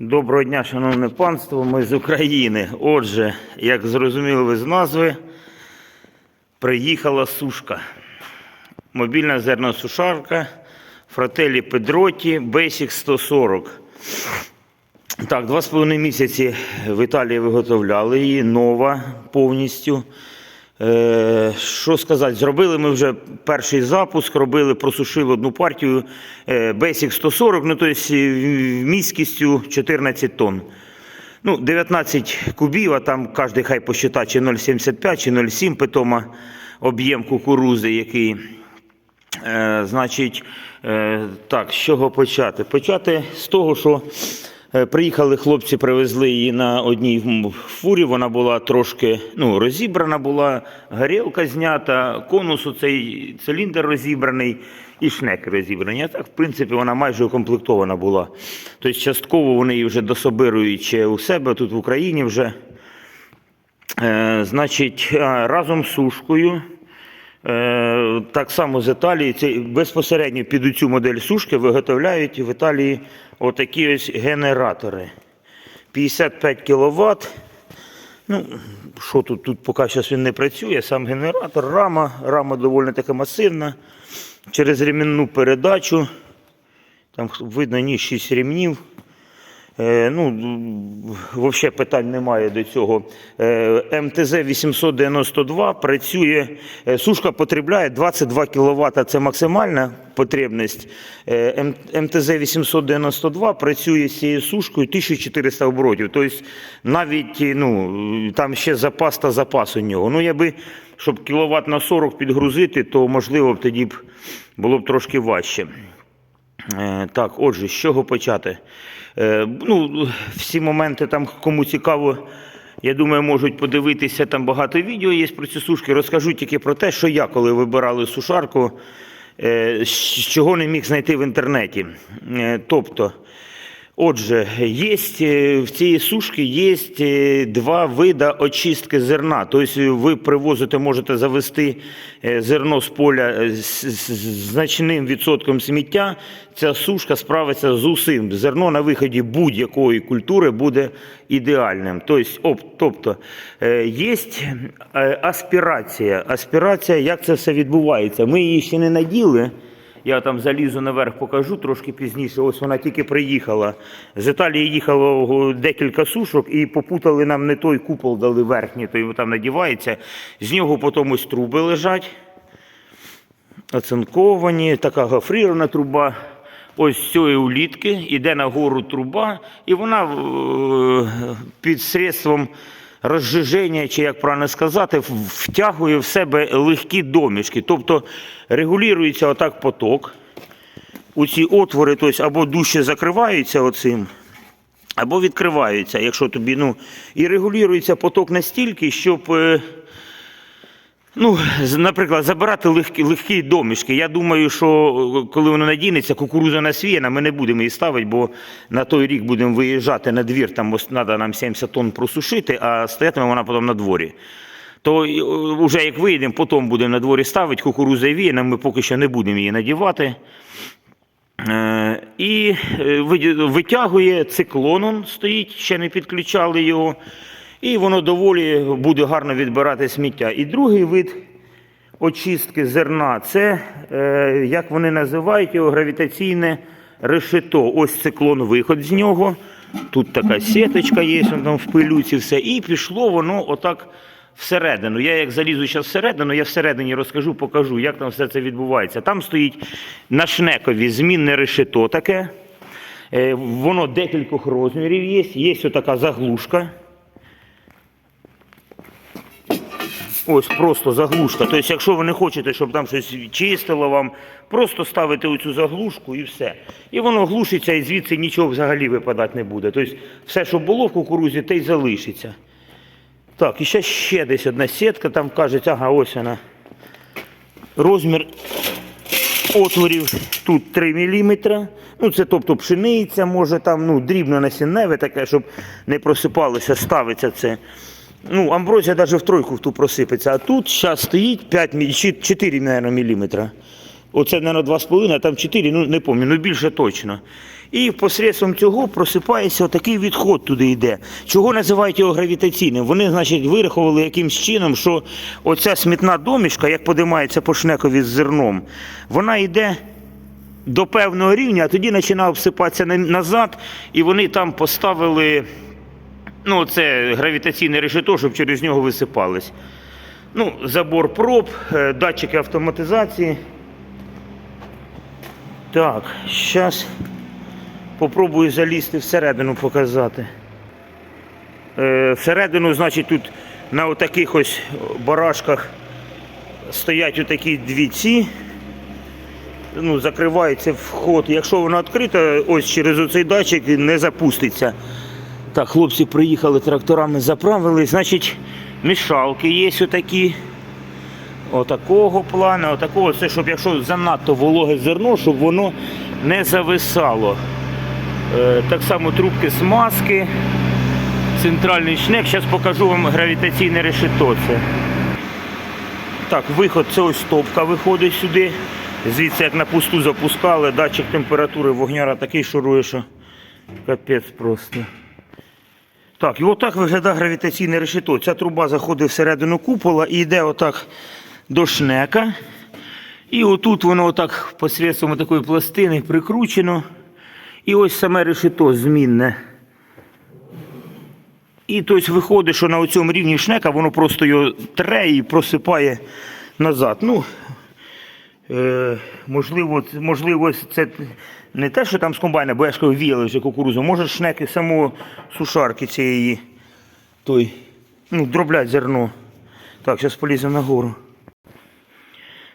Доброго дня, шановне панство, ми з України. Отже, як зрозуміли ви з назви, приїхала сушка. Мобільна зерносушарка Фрателі Педроті Basic 140. Так, два з половиною місяці в Італії виготовляли її, нова повністю. Е, що сказати, зробили ми вже перший запуск, робили, просушили одну партію е, Basic 140, ну тобто міськістю 14 тонн. Ну, 19 кубів, а там кожен хай посчитає, чи 0,75, чи 0,7 питома об'єм кукурузи, який. Значить, так, з чого почати? Почати з того, що приїхали хлопці, привезли її на одній фурі. Вона була трошки ну, розібрана, була горілка знята, конус оцей циліндр розібраний і шнеки розібрані. А так, в принципі, вона майже укомплектована була. Тобто, частково вони її вже дособирують у себе тут в Україні вже. Е, значить, разом з сушкою. Е, Так само з Італії, це безпосередньо під цю модель сушки виготовляють в Італії отакі ось генератори. 55 кВт. Ну, що тут? Тут поки що він не працює, сам генератор, рама, рама доволі така масивна. Через ремінну передачу. Там видно ні 6 ремнів. Е, Ну, взагалі питань немає до цього. Е, МТЗ 892 працює, е, сушка потребляє 22 кВт, це максимальна потребність. МТЗ 892 працює з цією сушкою 1400 оборотів. Тобто навіть ну, там ще запас та запас у нього. Ну, якби, щоб кіловат на 40 підгрузити, то можливо б тоді б було б трошки важче. Е, Так, отже, з чого почати? Е, Ну, всі моменти там, кому цікаво, я думаю, можуть подивитися там багато відео є про ці сушки. Розкажу тільки про те, що я, коли вибирали сушарку, е, чого не міг знайти в інтернеті. Тобто, Отже, є в цій сушці є е, два види очистки зерна. Тобто ви привозите, можете завести е, зерно з поля е, з значним відсотком сміття. Ця сушка справиться з усім. Зерно на виході будь-якої культури буде ідеальним. Тобто, тобто е, є е, аспірація. Аспірація, як це все відбувається? Ми її ще не наділи. Я там залізу наверх, покажу трошки пізніше. Ось вона тільки приїхала. З Італії їхало декілька сушок і попутали нам не той купол, дали верхній, той там надівається. З нього потім ось труби лежать. Оцинковані, така гофрірована труба. Ось з цієї улітки йде нагору труба, і вона е, під средством розжиження, чи як правильно сказати, втягує в себе легкі домішки. Тобто регулюється отак поток. У ці отвори, тобто або дужче закриваються оцим, або відкриваються, якщо тобі, ну, і регулюється поток настільки, щоб. Е, Ну, наприклад, забирати легкі, легкі домішки. Я думаю, що е, коли воно надінеться, кукуруза насіяна, ми не будемо її ставити, бо на той рік будемо виїжджати на двір, там треба нам 70 тонн просушити, а стоятиме вона потім на дворі. То е, вже як вийдемо, потім будемо на дворі ставити, кукуруза віяна, ми поки що не будемо її надівати. Е, І е, витягує циклоном, стоїть, ще не підключали його. І воно доволі буде гарно відбирати сміття. І другий вид очистки зерна це, е, як вони називають його, гравітаційне решето. Ось циклон виход з нього. Тут така сіточка є, там в пилюці все. І пішло воно отак всередину. Я як залізу зараз всередину, я всередині розкажу, покажу, як там все це відбувається. Там стоїть на шнекові змінне решето таке. Е, Воно декількох розмірів є. Є отака заглушка. Ось просто заглушка. Тобто, якщо ви не хочете, щоб там щось чистило вам, просто ставите оцю заглушку і все. І воно глушиться і звідси нічого взагалі випадати не буде. Тобто все, що було в кукурузі, те й залишиться. Так, і ще, ще десь одна сітка, там кажуть, ага, ось вона. Розмір отворів тут 3 мм. Ну, це тобто пшениця, може там ну, дрібно насінневе таке, щоб не просипалося, ставиться це. Ну, амброзія навіть в тройку в ту просипеться. А тут зараз стоїть 5, мі- чи- 4 мабуть, мм. Оце, мабуть, 2,5, а там 4, ну не пам'ятаю, ну більше точно. І посредством цього просипається отакий відход туди йде. Чого називають його гравітаційним? Вони, значить, вирахували якимсь чином, що оця смітна домішка, як подимається по шнекові з зерном, вона йде до певного рівня, а тоді починає обсипатися на- назад, і вони там поставили ну, це гравітаційне решето, щоб через нього висипались. Ну, забор проб, е, датчики автоматизації. Так, зараз попробую залізти всередину показати. Е, Всередину, значить, тут на отаких ось барашках стоять отакі дві ці. Ну, закривається вход. Якщо воно відкрите, ось через оцей датчик не запуститься. Так, хлопці приїхали тракторами, заправили. Значить, мішалки є отакі. Отакого плану, отакого. Це щоб якщо занадто вологе зерно, щоб воно не зависало. Е, так само трубки смазки, центральний шнек. Зараз покажу вам гравітаційне решето. Це. Так, виход, це ось топка виходить сюди. Звідси як на пусту запускали, датчик температури вогняра такий шурує, що капець просто. Так, і отак виглядає гравітаційне решето. Ця труба заходить всередину купола і йде отак до шнека. І отут воно отак посредством такої пластини прикручено. І ось саме решето змінне. І тобто виходить, що на цьому рівні шнека воно просто його тре і просипає назад. Ну, е, можливо, можливо, це не те, що там з комбайна, бо я ж віяли вже кукурузу. Може шнеки самого сушарки цієї той, ну, дроблять зерно. Так, зараз поліземо нагору.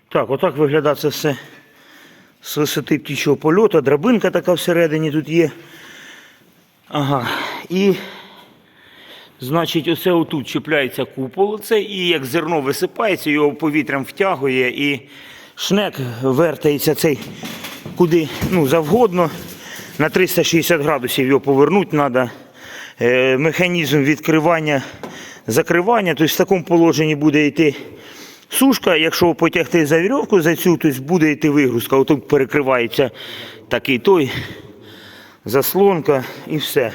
Так, отак виглядає це все з висоти птічого польоту. Драбинка така всередині тут є. Ага. І Значить, оце отут чіпляється купол, оце, і як зерно висипається, його повітрям втягує, і шнек вертається цей куди ну, завгодно. На 360 градусів його повернути треба. Механізм відкривання, закривання. Тобто в такому положенні буде йти сушка. Якщо потягти за вірьовку за цю, то буде йти вигрузка. Отут перекривається такий той заслонка і все.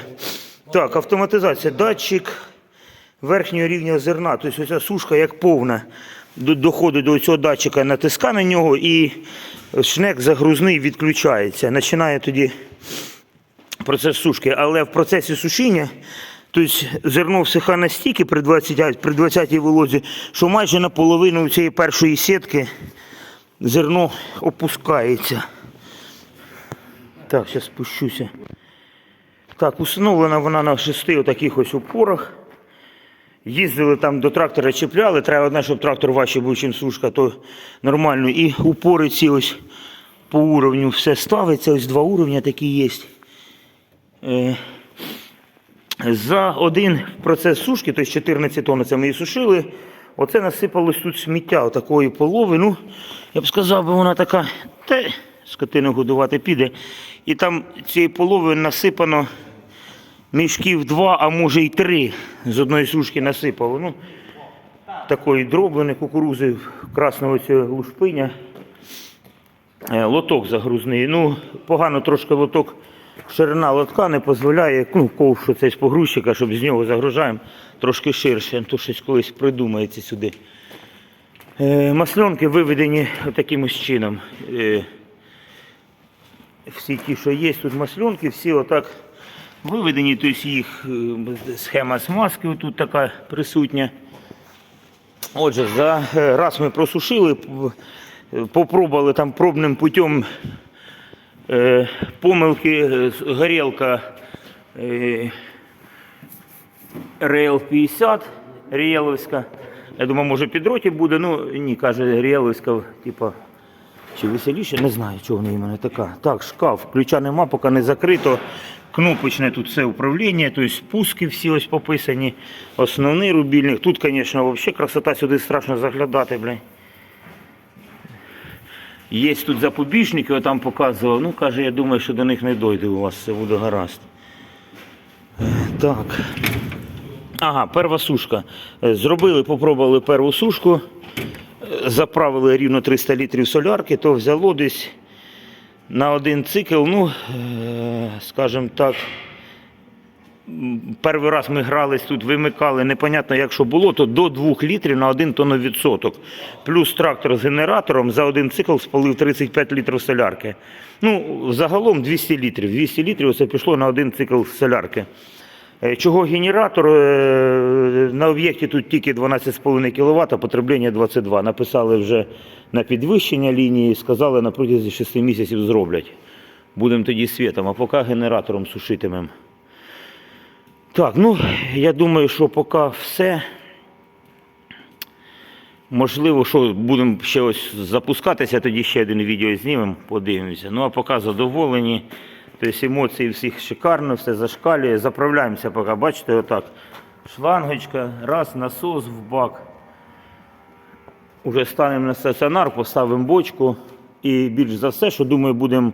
Так, автоматизація. Датчик верхнього рівня зерна. Тобто оця сушка як повна. До- Доходить до цього датчика, натиска на нього і шнек загрузний відключається. Починає тоді процес сушки. Але в процесі сушіння тобто зерно всиха настільки при 20, при 20 волозі, що майже наполовину цієї першої сітки зерно опускається. Так, зараз спущуся. Так, установлена вона на шести отаких ось опорах. Їздили там до трактора, чіпляли. Треба одне, щоб трактор важче був, чим сушка, то нормально. І упори ці ось по уровню все ставиться. Ось два уровня такі є. Е, За один процес сушки, тобто 14 тонн це ми її сушили. Оце насипалось тут сміття отакої полови. Ну, я б сказав, би вона така, та скотину годувати піде. І там цієї полови насипано мішків два, а може й три. З одної сушки насипало. Ну, такої дроблени кукурузи красного цього лушпиня. Е, Лоток загрузний. Ну, погано трошки лоток, ширина лотка не дозволяє, ну, ковшу цей з погрузчика, щоб з нього загружаємо трошки ширше, то щось колись придумається сюди. Е, Масленки виведені таким ось чином. Е, Всі ті, що є тут масленки, всі отак виведені, тобто їх е, схема смазки тут така присутня. Отже, за е, раз ми просушили, е, попробували там пробним путем помилки, горілка Рейл 50, Рієловська. Я думаю, може під роті буде, ну ні, каже Рієловська, типа, чи веселіше, не знаю, чого вона іменно така. Так, шкаф, ключа нема, поки не закрито. Кнопочне тут все управління, тобто спуски всі ось пописані, основний рубільник. Тут, звісно, взагалі красота, сюди страшно заглядати, блядь. Є тут запобіжники, я там показував. Ну, каже, я думаю, що до них не дойде у вас, все буде гаразд. Так. Ага, перша сушка. Зробили, попробували перву сушку. заправили рівно 300 літрів солярки, то взяло десь на один цикл, ну, е, скажімо так, перший раз ми грались тут, вимикали, непонятно, як що було, то до 2 літрів на 1 тонновідсоток. Плюс трактор з генератором за один цикл спалив 35 літрів солярки. Ну, загалом 200 літрів. 200 літрів це пішло на один цикл солярки. Е, Чого генератор? Е, На об'єкті тут тільки 12,5 кВт, а потреблення 22. Написали вже на підвищення лінії, сказали на протязі 6 місяців зроблять. Будемо тоді світом, а поки генератором сушитимемо. Так, ну я думаю, що поки все. Можливо, що будемо ще ось запускатися, тоді ще один відео знімемо, подивимося. Ну а поки задоволені. Тобто емоції всіх шикарно, все зашкалює. Заправляємося поки, бачите, отак. Шлангочка, раз, насос в бак. Уже станемо на стаціонар, поставимо бочку. І більш за все, що думаю, будемо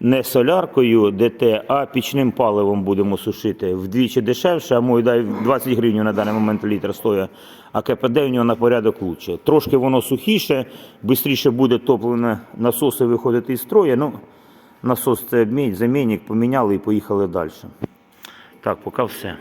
не соляркою ДТ, а пічним паливом будемо сушити. Вдвічі дешевше, а мой дай 20 гривень на даний момент літр стоїть, а КПД у нього на порядок лучше. Трошки воно сухіше, швидше буде топливне насоси виходити із строю. Ну, насос це замінник, поміняли і поїхали далі. Так, поки все.